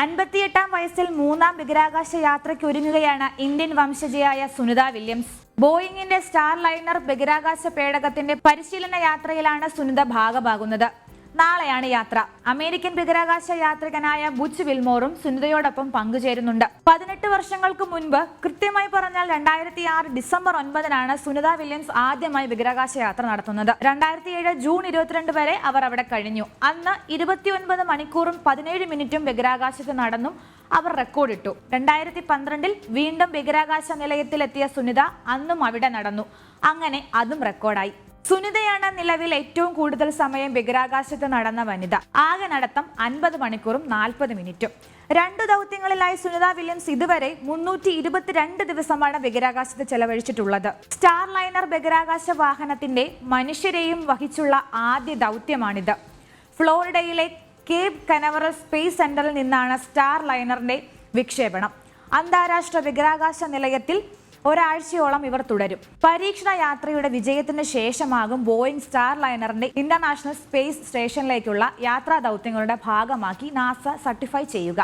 അൻപത്തിയെട്ടാം വയസ്സിൽ മൂന്നാം ബഹിരാകാശ യാത്രയ്ക്ക് ഒരുങ്ങുകയാണ് ഇന്ത്യൻ വംശജയായ സുനിത വില്യംസ്. ബോയിങ്ങിന്റെ സ്റ്റാർ ലൈനർ ബഹിരാകാശ പേടകത്തിന്റെ പരിശീലന യാത്രയിലാണ് സുനിത ഭാഗമാകുന്നത്. നാളെയാണ് യാത്ര. അമേരിക്കൻ ബഹിരാകാശ യാത്രികനായ ബുച്ച് വിൽമോറും സുനിതയോടൊപ്പം പങ്കുചേരുന്നുണ്ട്. പതിനെട്ട് വർഷങ്ങൾക്ക് മുൻപ് കൃത്യമായി പറഞ്ഞാൽ രണ്ടായിരത്തി ആറ് ഡിസംബർ ഒൻപതിനാണ് സുനിത വില്യംസ് ആദ്യമായി ബഹിരാകാശ യാത്ര നടത്തുന്നത്. രണ്ടായിരത്തി ഏഴ് ജൂൺ ഇരുപത്തിരണ്ട് വരെ അവർ അവിടെ കഴിഞ്ഞു. അന്ന് ഇരുപത്തിയൊൻപത് മണിക്കൂറും പതിനേഴ് മിനിറ്റും ബഹിരാകാശത്ത് നടന്നും അവർ റെക്കോർഡിട്ടു. രണ്ടായിരത്തി പന്ത്രണ്ടിൽ വീണ്ടും ബഹിരാകാശ നിലയത്തിലെത്തിയ സുനിത അന്നും അവിടെ നടന്നു. അങ്ങനെ അതും റെക്കോർഡായി. സുനിതയാണ് നിലവിൽ ഏറ്റവും കൂടുതൽ സമയം ബഹിരാകാശത്ത് നടന്ന വനിത. ആകെ നടത്തം അൻപത് മണിക്കൂറും നാൽപ്പത് മിനിറ്റും. രണ്ട് ദൗത്യങ്ങളിലായി സുനിത വില്യംസ് ഇതുവരെ മുന്നൂറ്റി ഇരുപത്തിരണ്ട് ദിവസമാണ് ബഹിരാകാശത്ത് ചെലവഴിച്ചിട്ടുള്ളത്. സ്റ്റാർ ലൈനർ ബഹിരാകാശ വാഹനത്തിന്റെ മനുഷ്യരെയും വഹിച്ചുള്ള ആദ്യ ദൗത്യമാണിത്. ഫ്ലോറിഡയിലെ കേപ് കനവറൽ സ്പേസ് സെന്ററിൽ നിന്നാണ് സ്റ്റാർ ലൈനറിന്റെ വിക്ഷേപണം. അന്താരാഷ്ട്ര ബഹിരാകാശ നിലയത്തിൽ ഒരാഴ്ചയോളം ഇവർ തുടരും. പരീക്ഷണ യാത്രയുടെ വിജയത്തിന് ശേഷമാകും ബോയിങ് സ്റ്റാർ ലൈനറിന്റെ ഇന്റർനാഷണൽ സ്പേസ് സ്റ്റേഷനിലേക്കുള്ള യാത്രാ ദൗത്യങ്ങളുടെ ഭാഗമാക്കി നാസ സർട്ടിഫൈ ചെയ്യുക.